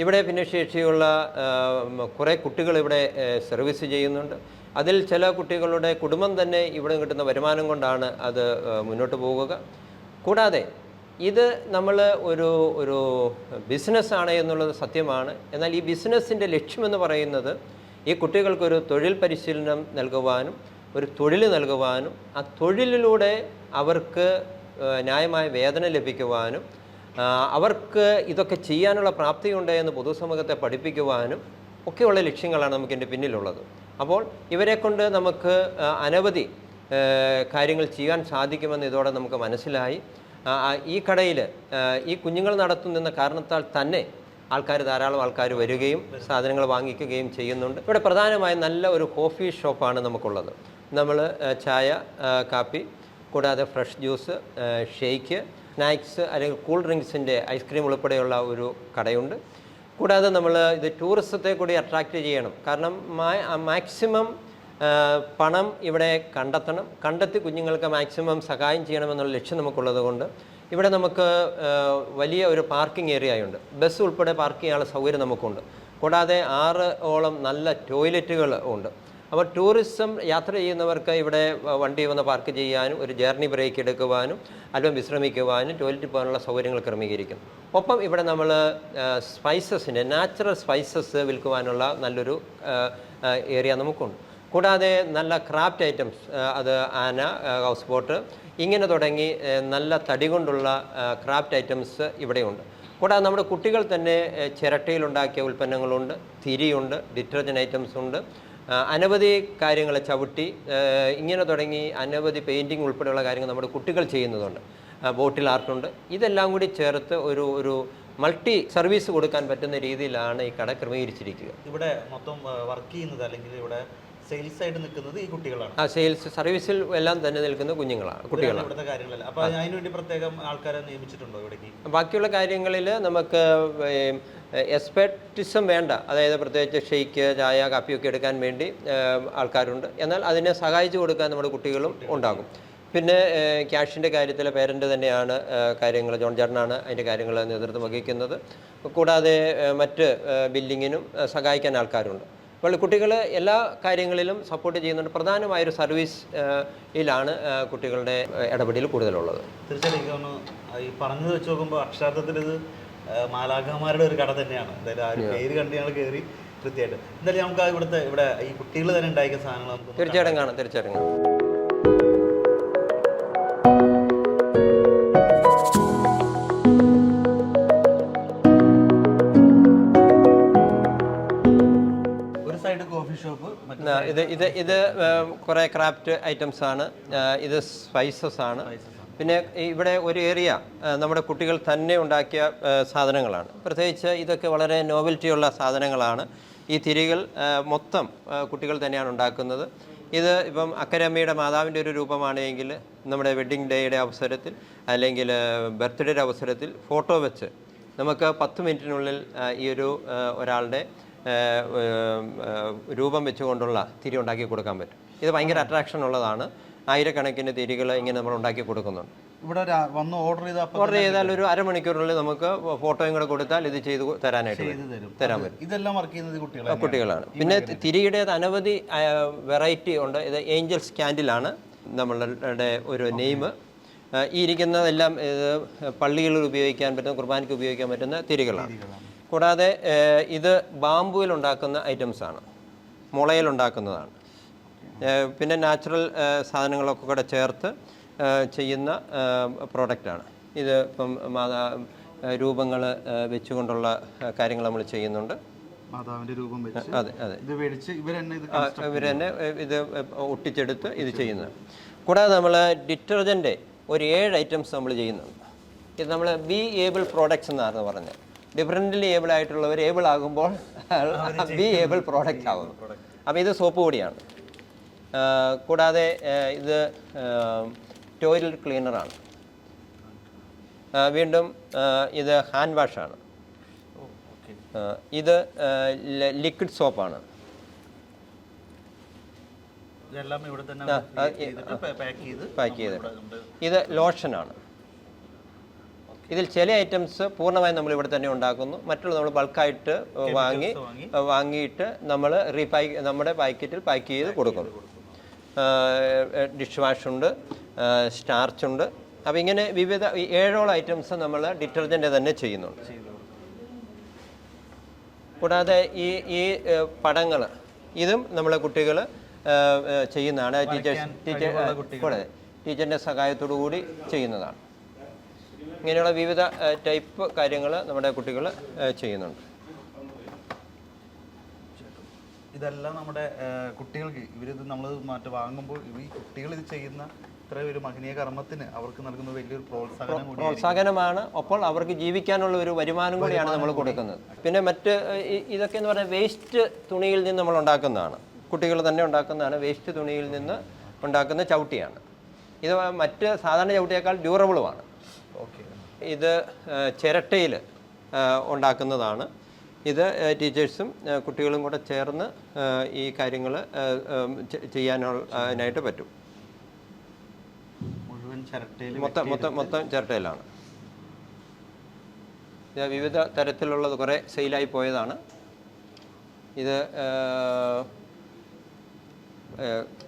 ഇവിടെ ഭിന്നശേഷിയുള്ള കുറേ കുട്ടികൾ ഇവിടെ സർവീസ് ചെയ്യുന്നുണ്ട്. അതിൽ ചില കുട്ടികളുടെ കുടുംബം തന്നെ ഇവിടെ കിട്ടുന്ന വരുമാനം കൊണ്ടാണ് അത് മുന്നോട്ട് പോകുക. കൂടാതെ ഇത് നമ്മൾ ഒരു ഒരു ബിസിനസ്സാണ് എന്നുള്ളത് സത്യമാണ്. എന്നാൽ ഈ ബിസിനസ്സിന്റെ ലക്ഷ്യമെന്ന് പറയുന്നത് ഈ കുട്ടികൾക്കൊരു തൊഴിൽ പരിശീലനം നൽകുവാനും ഒരു തൊഴിൽ നൽകുവാനും ആ തൊഴിലിലൂടെ അവർക്ക് ന്യായമായ വേതനം ലഭിക്കുവാനും അവർക്ക് ഇതൊക്കെ ചെയ്യാനുള്ള പ്രാപ്തിയുണ്ട് എന്ന് പൊതുസമൂഹത്തെ പഠിപ്പിക്കുവാനും ഒക്കെയുള്ള ലക്ഷ്യങ്ങളാണ് നമുക്ക് എന്റെ പിന്നിലുള്ളത്. അപ്പോൾ ഇവരെ കൊണ്ട് നമുക്ക് അനവധി കാര്യങ്ങൾ ചെയ്യാൻ സാധിക്കുമെന്ന് ഇതോടെ നമുക്ക് മനസ്സിലായി. ഈ കടയിൽ ഈ കുഞ്ഞുങ്ങൾ നടത്തുന്ന കാരണത്താൽ തന്നെ ആൾക്കാർ ധാരാളം ആൾക്കാർ വരികയും സാധനങ്ങൾ വാങ്ങിക്കുകയും ചെയ്യുന്നുണ്ട്. ഇവിടെ പ്രധാനമായും നല്ല ഒരു കോഫി ഷോപ്പാണ് നമുക്കുള്ളത്. നമ്മൾ ചായ കാപ്പി കൂടാതെ ഫ്രഷ് ജ്യൂസ് ഷേക്ക് സ്നാക്സ് അല്ലെങ്കിൽ കൂൾ ഡ്രിങ്ക്സിന്റെ ഐസ്ക്രീം ഉൾപ്പെടെയുള്ള ഒരു കടയുണ്ട്. കൂടാതെ നമ്മൾ ഇത് ടൂറിസത്തെ കൂടി അട്രാക്റ്റ് ചെയ്യണം. കാരണം മാക്സിമം പണം ഇവിടെ കണ്ടെത്തണം. കണ്ടെത്തി കുഞ്ഞുങ്ങൾക്ക് മാക്സിമം സഹായം ചെയ്യണമെന്നുള്ള ലക്ഷ്യം നമുക്കുള്ളത് കൊണ്ട് ഇവിടെ നമുക്ക് വലിയ ഒരു പാർക്കിംഗ് ഏരിയയുണ്ട് ബസ് ഉൾപ്പെടെ പാർക്ക് ചെയ്യാനുള്ള സൗകര്യം നമുക്കുണ്ട്. കൂടാതെ ആറ് ഓളം നല്ല ടോയ്ലറ്റുകൾ ഉണ്ട്. അപ്പോൾ ടൂറിസം യാത്ര ചെയ്യുന്നവർക്ക് ഇവിടെ വണ്ടി വന്ന് പാർക്ക് ചെയ്യാനും ഒരു ജേർണി ബ്രേക്ക് എടുക്കുവാനും അല്പം വിശ്രമിക്കുവാനും ടോയ്ലറ്റ് പോകാനുള്ള സൗകര്യങ്ങൾ ക്രമീകരിക്കും. ഒപ്പം ഇവിടെ നമ്മൾ സ്പൈസസിന്റെ നാച്ചുറൽ സ്പൈസസ് വിൽക്കുവാനുള്ള നല്ലൊരു ഏരിയ നമുക്കുണ്ട്. കൂടാതെ നല്ല ക്രാഫ്റ്റ് ഐറ്റംസ് അത് ആന ഹൗസ് ബോട്ട് ഇങ്ങനെ തുടങ്ങി നല്ല തടി കൊണ്ടുള്ള ക്രാഫ്റ്റ് ഐറ്റംസ് ഇവിടെയുണ്ട്. കൂടാതെ നമ്മുടെ കുട്ടികൾ തന്നെ ചിരട്ടയിലുണ്ടാക്കിയ ഉൽപ്പന്നങ്ങളുണ്ട് തിരിയുണ്ട് ഡിറ്റർജന്റ് ഐറ്റംസ് ഉണ്ട്. അനവധി കാര്യങ്ങൾ ചവിട്ടി ഇങ്ങനെ തുടങ്ങി അനവധി പെയിന്റിങ് ഉൾപ്പെടെയുള്ള കാര്യങ്ങൾ നമ്മുടെ കുട്ടികൾ ചെയ്യുന്നതുണ്ട്. ബോട്ടിൽ ആർട്ടുണ്ട് ഇതെല്ലാം കൂടി ചേർത്ത് ഒരു ഒരു മൾട്ടി സർവീസ് കൊടുക്കാൻ പറ്റുന്ന രീതിയിലാണ് ഈ കട ക്രമീകരിച്ചിരിക്കുക. ഇവിടെ മൊത്തം വർക്ക് ചെയ്യുന്നത് അല്ലെങ്കിൽ ഇവിടെ സെയിൽസ് ആയിട്ട് നിൽക്കുന്നത് ഈ കുട്ടികളാണ്. ആ സെയിൽസ് സർവീസിൽ എല്ലാം തന്നെ നിൽക്കുന്ന കുഞ്ഞുങ്ങളാണ് കുട്ടികളാണ് ഇവിടുത്തെ കാര്യങ്ങളല്ല. അപ്പൊ അതിനുവേണ്ടി പ്രത്യേകം ആൾക്കാരെ നിയമിച്ചിട്ടുണ്ടോ ഇവിടേക്ക്? ബാക്കിയുള്ള കാര്യങ്ങളിൽ നമുക്ക് എക്സ്പെർട്ടിസം വേണ്ട. അതായത് പ്രത്യേകിച്ച് ഷെയ്ക്ക് ചായ കാപ്പിയൊക്കെ എടുക്കാൻ വേണ്ടി ആൾക്കാരുണ്ട്. എന്നാൽ അതിനെ സഹായിച്ചു കൊടുക്കാൻ നമ്മുടെ കുട്ടികളും ഉണ്ടാകും. പിന്നെ ക്യാഷിന്റെ കാര്യത്തിൽ പേരന്റ് തന്നെയാണ് കാര്യങ്ങൾ ജോൺ ചേട്ടനാണ് അതിന്റെ കാര്യങ്ങൾ നേതൃത്വം വഹിക്കുന്നത്. കൂടാതെ മറ്റ് ബില്ലിങ്ങിനും സഹായിക്കാൻ ആൾക്കാരുണ്ട്. അപ്പോൾ കുട്ടികൾ എല്ലാ കാര്യങ്ങളിലും സപ്പോർട്ട് ചെയ്യുന്നുണ്ട്. പ്രധാനമായൊരു സർവീസ് യിലാണ് കുട്ടികളുടെ ഇടപെടൽ കൂടുതലുള്ളത്. തീർച്ചയായിട്ടും ഈ പറഞ്ഞത് വെച്ച് നോക്കുമ്പോൾ അക്ഷരാർത്ഥത്തിൽ ഇത് മാലാഖമാരുടെ ഒരു കട തന്നെയാണ്. എന്തായാലും ആ ഒരു പേര് കണ്ട് ഞങ്ങൾ കയറി കൃത്യമായിട്ട് എന്തായാലും നമുക്ക് ഇവിടുത്തെ ഇവിടെ ഈ കുട്ടികൾ തന്നെ ഉണ്ടാക്കിയ സാധനങ്ങൾ നമുക്ക് തീർച്ചയായിട്ടും കാണാം. തീർച്ചയായിട്ടും കാണാം. ഒരു സൈഡ് കോഫി ഷോപ്പ് ആ, ഇത് ഇത് ഇത് കുറേ ക്രാഫ്റ്റ് ഐറ്റംസ് ആണ്. ഇത് സ്പൈസസ് ആണ്. പിന്നെ ഇവിടെ ഒരു ഏരിയ നമ്മുടെ കുട്ടികൾ തന്നെ ഉണ്ടാക്കിയ സാധനങ്ങളാണ്. പ്രത്യേകിച്ച് ഇതൊക്കെ വളരെ നോവൽറ്റിയുള്ള സാധനങ്ങളാണ്. ഈ തിരികൾ മൊത്തം കുട്ടികൾ തന്നെയാണ് ഉണ്ടാക്കുന്നത്. ഇത് ഇപ്പം അക്കരമ്മയുടെ മാതാവിന്റെ ഒരു രൂപമാണെങ്കിൽ നമ്മുടെ വെഡ്ഡിങ് ഡേയുടെ അവസരത്തിൽ അല്ലെങ്കിൽ ബർത്ത്ഡേയുടെ അവസരത്തിൽ ഫോട്ടോ വെച്ച് നമുക്ക് പത്ത് മിനിറ്റിനുള്ളിൽ ഈ ഒരു ഒരാളുടെ രൂപം വെച്ചുകൊണ്ടുള്ള തിരി ഉണ്ടാക്കി കൊടുക്കാൻ പറ്റും. ഇത് ഭയങ്കര അട്രാക്ഷൻ ഉള്ളതാണ്. ആയിരക്കണക്കിന് തിരികൾ ഇങ്ങനെ നമ്മൾ ഉണ്ടാക്കി കൊടുക്കുന്നുണ്ട്. ഇവിടെ വന്ന് ഓർഡർ ചെയ്ത അപ്പം ഓർഡർ ചെയ്താൽ ഒരു അരമണിക്കൂറിനുള്ളിൽ നമുക്ക് ഫോട്ടോയും കൂടെ കൊടുത്താൽ ഇത് ചെയ്ത് തരാനായിട്ട് തരാൻ പറ്റും. ഇതെല്ലാം വർക്ക് ചെയ്യുന്നത് കുട്ടികളെ കുട്ടികളാണ്. പിന്നെ തിരിയുടേത് അനവധി വെറൈറ്റി ഉണ്ട്. ഇത് ഏഞ്ചൽസ് ക്യാൻഡിലാണ് നമ്മളുടെ ഒരു നെയിം ഈ ഇരിക്കുന്നതെല്ലാം ഇത് പള്ളികളിൽ ഉപയോഗിക്കാൻ പറ്റുന്ന കുർബാനയ്ക്ക് ഉപയോഗിക്കാൻ പറ്റുന്ന തിരികളാണ്. കൂടാതെ ഇത് ബാമ്പുവിൽ ഉണ്ടാക്കുന്ന ഐറ്റംസ് ആണ്. മുളയിൽ ഉണ്ടാക്കുന്നതാണ്. പിന്നെ നാച്ചുറൽ സാധനങ്ങളൊക്കെ കൂടെ ചേർത്ത് ചെയ്യുന്ന പ്രോഡക്റ്റാണ്. ഇത് ഇപ്പം മാതാ രൂപങ്ങൾ വെച്ചുകൊണ്ടുള്ള കാര്യങ്ങൾ നമ്മൾ ചെയ്യുന്നുണ്ട്. മാതാവിന്റെ രൂപം വെച്ച് അതെ അതെ. ഇത് മേടിച്ച് ഇവർ തന്നെ ഇത് ഇത് ഒട്ടിച്ചെടുത്ത് ഇത് ചെയ്യുന്നത് കൂടാതെ നമ്മൾ ഡിറ്റർജന്റ് ഒരു ഏഴ് ഐറ്റംസ് നമ്മൾ ചെയ്യുന്നുണ്ട്. ഇത് നമ്മൾ ബി ഏബിൾ പ്രോഡക്ട്സ് എന്നാണ് പറഞ്ഞത്. ഡിഫറന്റ്ലി ഏബിൾ ആയിട്ടുള്ളവർ ഏബിൾ ആകുമ്പോൾ ബി ഏബിൾ പ്രോഡക്റ്റ് ആകുന്നു അപ്പോൾ ഇത് സോപ്പ് പൊടിയാണ്. ആ, കൂടാതെ ഇത് ടോയ്ലറ്റ് ക്ലീനറാണ്. വീണ്ടും ഇത് ഹാൻഡ് വാഷാണ്. ഇത് ലിക്വിഡ് സോപ്പാണ്. പാക്ക് ചെയ്ത് ഇത് ലോഷനാണ്. ഇതിൽ ചില ഐറ്റംസ് പൂർണമായും നമ്മൾ ഇവിടെ തന്നെ ഉണ്ടാക്കുന്നു. മറ്റുള്ള നമ്മൾ ബൾക്കായിട്ട് വാങ്ങി വാങ്ങിയിട്ട് നമ്മൾ റീപാക്ക് നമ്മുടെ പാക്കറ്റിൽ പാക്ക് ചെയ്ത് കൊടുക്കുന്നു. ഡിഷ് വാഷ് ഉണ്ട് സ്റ്റാർച്ച് ഉണ്ട് അപ്പോൾ ഇങ്ങനെ വിവിധ ഏഴോളം ഐറ്റംസ് നമ്മൾ ഡിറ്റർജന്റ് തന്നെ ചെയ്യുന്നുണ്ട്. കൂടാതെ ഈ ഈ പടങ്ങൾ ഇതും നമ്മളെ കുട്ടികൾ ചെയ്യുന്നതാണ്. ടീച്ചേഴ്സ് ടീച്ചർ കൂടാതെ ടീച്ചറിന്റെ സഹായത്തോടു കൂടി ചെയ്യുന്നതാണ്. ഇങ്ങനെയുള്ള വിവിധ ടൈപ്പ് കാര്യങ്ങൾ നമ്മുടെ കുട്ടികൾ ചെയ്യുന്നുണ്ട്. ഇതെല്ലാം നമ്മുടെ കുട്ടികൾക്ക് ഇവരിത് നമ്മൾ മറ്റേ വാങ്ങുമ്പോൾ ഈ കുട്ടികൾ ഇത് ചെയ്യുന്ന ഇത്രയും ഒരു മഹനീയ കർമ്മത്തിന് അവർക്ക് നൽകുന്ന വലിയൊരു പ്രോത്സാഹനം പ്രോത്സാഹനമാണ്. അപ്പോൾ അവർക്ക് ജീവിക്കാനുള്ള ഒരു വരുമാനം കൂടിയാണ് നമ്മൾ കൊടുക്കുന്നത്. പിന്നെ മറ്റ് ഇതൊക്കെ എന്ന് പറഞ്ഞാൽ വേസ്റ്റ് തുണിയിൽ നിന്ന് നമ്മൾ ഉണ്ടാക്കുന്നതാണ്. കുട്ടികൾ തന്നെ ഉണ്ടാക്കുന്നതാണ്. വേസ്റ്റ് തുണിയിൽ നിന്ന് ഉണ്ടാക്കുന്ന ചവിട്ടിയാണ്. ഇത് മറ്റ് സാധാരണ ചവിട്ടിയേക്കാൾ ഡ്യൂറബിളുമാണ് ഓക്കെ. ഇത് ചിരട്ടയിൽ ഉണ്ടാക്കുന്നതാണ്. ഇത് ടീച്ചേഴ്സും കുട്ടികളും കൂടെ ചേർന്ന് ഈ കാര്യങ്ങൾ ചെയ്യാനായിട്ട് പറ്റും. മൊത്തം മൊത്തം മൊത്തം ചിരട്ടയിലാണ്. ഇത് വിവിധ തരത്തിലുള്ളത് കുറേ സെയിലായി പോയതാണ്. ഇത്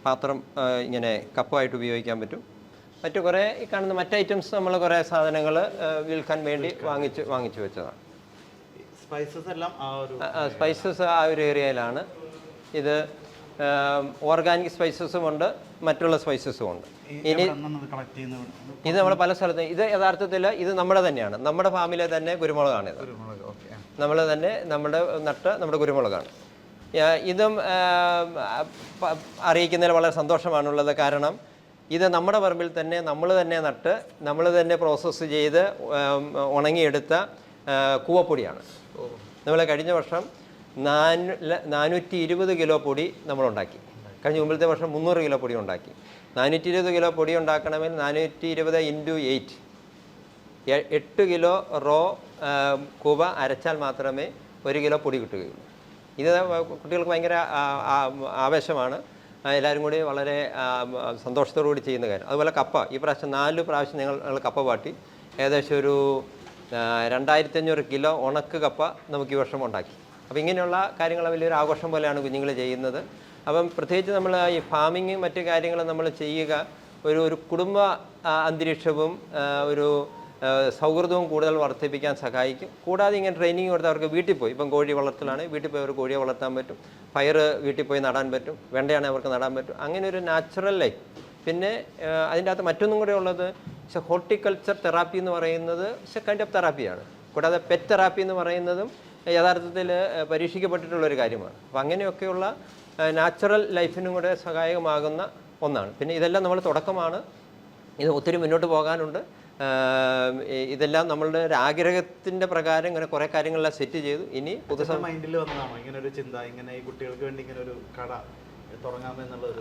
പാത്രം ഇങ്ങനെ കപ്പായിട്ട് ഉപയോഗിക്കാൻ പറ്റും. മറ്റു കുറേ ഈ കാണുന്ന മറ്റ് ഐറ്റംസ് നമ്മൾ കുറേ സാധനങ്ങൾ വിൽക്കാൻ വേണ്ടി വാങ്ങിച്ച് വാങ്ങിച്ചു വെച്ചതാണ്. സ്പൈസസ് എല്ലാം ആ ഒരു സ്പൈസസ് ആ ഒരു ഏരിയയിലാണ്. ഇത് ഓർഗാനിക് സ്പൈസസും ഉണ്ട് മറ്റുള്ള സ്പൈസസും ഉണ്ട്. ഇനി ഇത് നമ്മൾ പല സ്ഥലത്തും ഇത് യഥാർത്ഥത്തിൽ ഇത് നമ്മുടെ തന്നെയാണ്. നമ്മുടെ ഫാമിലെ തന്നെ കുരുമുളകാണിത്. നമ്മൾ തന്നെ നമ്മുടെ നട്ട് നമ്മുടെ കുരുമുളകാണ്. ഇതും അറിയിക്കുന്നതിൽ വളരെ സന്തോഷമാണുള്ളത്. കാരണം ഇത് നമ്മുടെ പറമ്പിൽ തന്നെ നമ്മൾ തന്നെ നട്ട് നമ്മൾ തന്നെ പ്രോസസ്സ് ചെയ്ത് ഉണങ്ങിയെടുത്ത കൂവപ്പൊടിയാണ്. നമ്മൾ കഴിഞ്ഞ വർഷം നാനൂ നാനൂറ്റി ഇരുപത് കിലോ പൊടി നമ്മളുണ്ടാക്കി. കഴിഞ്ഞ മുമ്പിലത്തെ വർഷം മുന്നൂറ് കിലോ പൊടി ഉണ്ടാക്കി. നാനൂറ്റി ഇരുപത് കിലോ പൊടി ഉണ്ടാക്കണമെങ്കിൽ നാനൂറ്റി ഇരുപത് ഇന്റു എയ്റ്റ് എട്ട് കിലോ റോ കൂവ അരച്ചാൽ മാത്രമേ ഒരു കിലോ പൊടി കിട്ടുകയുള്ളൂ. ഇത് കുട്ടികൾക്ക് ഭയങ്കര ആവേശമാണ്. എല്ലാവരും കൂടി വളരെ സന്തോഷത്തോടു കൂടി ചെയ്യുന്ന കാര്യം. അതുപോലെ കപ്പ. ഈ പ്രാവശ്യം നാല് പ്രാവശ്യം ഞങ്ങൾ കപ്പ പാട്ടി ഏകദേശം ഒരു രണ്ടായിരത്തി അഞ്ഞൂറ് കിലോ ഉണക്ക് കപ്പ നമുക്ക് ഈ വർഷം ഉണ്ടാക്കി. അപ്പോൾ ഇങ്ങനെയുള്ള കാര്യങ്ങൾ വലിയൊരു ആഘോഷം പോലെയാണ് കുഞ്ഞുങ്ങൾ ചെയ്യുന്നത്. അപ്പം പ്രത്യേകിച്ച് നമ്മൾ ഈ ഫാമിങ് മറ്റു കാര്യങ്ങളും നമ്മൾ ചെയ്യുക ഒരു ഒരു കുടുംബ അന്തരീക്ഷവും ഒരു സൗഹൃദവും കൂടുതൽ വർദ്ധിപ്പിക്കാൻ സഹായിക്കും. കൂടാതെ ഇങ്ങനെ ട്രെയിനിങ് കൊടുത്ത് അവർക്ക് വീട്ടിൽ പോയി. ഇപ്പം കോഴി വളർത്തലാണ്. വീട്ടിൽ പോയി അവർ കോഴിയെ വളർത്താൻ പറ്റും. പയർ വീട്ടിൽ പോയി നടാൻ പറ്റും. വെണ്ടയാണെങ്കിൽ അവർക്ക് നടാൻ പറ്റും. അങ്ങനെ ഒരു നാച്ചുറൽ ലൈഫ് പിന്നെ അതിന്റെ അകത്ത് മറ്റൊന്നും കൂടെ ഉള്ളത് ഹോർട്ടിക്കൾച്ചർ തെറാപ്പി എന്ന് പറയുന്നത് കൈൻഡ് ഓഫ് തെറാപ്പിയാണ് കൂടാതെ പെറ്റ് തെറാപ്പി എന്ന് പറയുന്നതും യഥാർത്ഥത്തിൽ പരീക്ഷിക്കപ്പെട്ടിട്ടുള്ള ഒരു കാര്യമാണ്. അപ്പം അങ്ങനെയൊക്കെയുള്ള നാച്ചുറൽ ലൈഫിനും കൂടെ സഹായകമാകുന്ന ഒന്നാണ്. പിന്നെ ഇതെല്ലാം നമ്മൾ തുടക്കമാണ്. ഇത് ഒത്തിരി മുന്നോട്ട് പോകാനുണ്ട്. ഇതെല്ലാം നമ്മളുടെ ഒരു ആഗ്രഹത്തിന്റെ പ്രകാരം ഇങ്ങനെ കുറേ കാര്യങ്ങളെല്ലാം സെറ്റ് ചെയ്തു. ഇനി പുതു മൈൻഡിൽ വന്നതാണോ? ഇങ്ങനെ ഒരു ചിന്ത ഇങ്ങനെ ഈ കുട്ടികൾക്ക് വേണ്ടി ഇങ്ങനെ ഒരു കട തുടങ്ങാമെന്നുള്ളത്?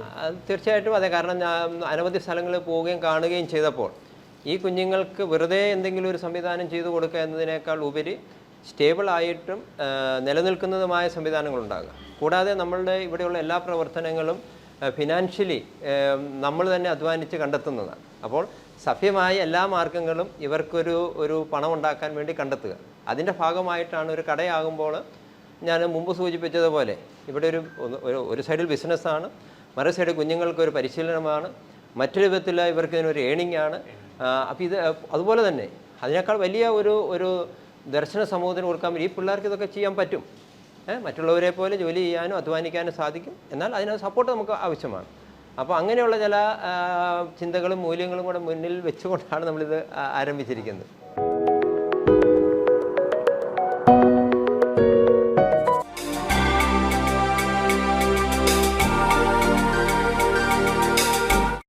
തീർച്ചയായിട്ടും അതെ. കാരണം ഞാൻ അനവധി സ്ഥലങ്ങളിൽ പോവുകയും കാണുകയും ചെയ്തപ്പോൾ ഈ കുഞ്ഞുങ്ങൾക്ക് വെറുതെ എന്തെങ്കിലും ഒരു സംവിധാനം ചെയ്തു കൊടുക്കുക എന്നതിനേക്കാൾ ഉപരി സ്റ്റേബിളായിട്ടും നിലനിൽക്കുന്നതുമായ സംവിധാനങ്ങളുണ്ടാകുക. കൂടാതെ നമ്മളുടെ ഇവിടെയുള്ള എല്ലാ പ്രവർത്തനങ്ങളും ഫിനാൻഷ്യലി നമ്മൾ തന്നെ അധ്വാനിച്ച് കണ്ടെത്തുന്നതാണ്. അപ്പോൾ സഭ്യമായ എല്ലാ മാർഗങ്ങളും ഇവർക്കൊരു ഒരു പണം ഉണ്ടാക്കാൻ വേണ്ടി കണ്ടെത്തുക. അതിന്റെ ഭാഗമായിട്ടാണ് ഒരു കടയാകുമ്പോൾ ഞാൻ മുമ്പ് സൂചിപ്പിച്ചതുപോലെ ഇവിടെ ഒരു ഒരു സൈഡിൽ ബിസിനസ്സാണ് മറു സൈഡിൽ കുഞ്ഞുങ്ങൾക്ക് ഒരു പരിശീലനമാണ് മറ്റൊരു വിധത്തിൽ ഇവർക്ക് ഇതിനൊരു ഏണിംഗ് ആണ്. അപ്പോൾ ഇത് അതുപോലെ തന്നെ അതിനേക്കാൾ വലിയ ഒരു ഒരു ദർശന സമൂഹത്തിന് കൊടുക്കാൻ ഈ പിള്ളേർക്ക് ഇതൊക്കെ ചെയ്യാൻ പറ്റും. മറ്റുള്ളവരെ പോലെ ജോലി ചെയ്യാനും അധ്വാനിക്കാനും സാധിക്കും. എന്നാൽ അതിന് സപ്പോർട്ട് നമുക്ക് ആവശ്യമാണ്. അപ്പോൾ അങ്ങനെയുള്ള ചില ചിന്തകളും മൂല്യങ്ങളും കൂടെ മുന്നിൽ വെച്ചുകൊണ്ടാണ് നമ്മളിത് ആരംഭിച്ചിരിക്കുന്നത്.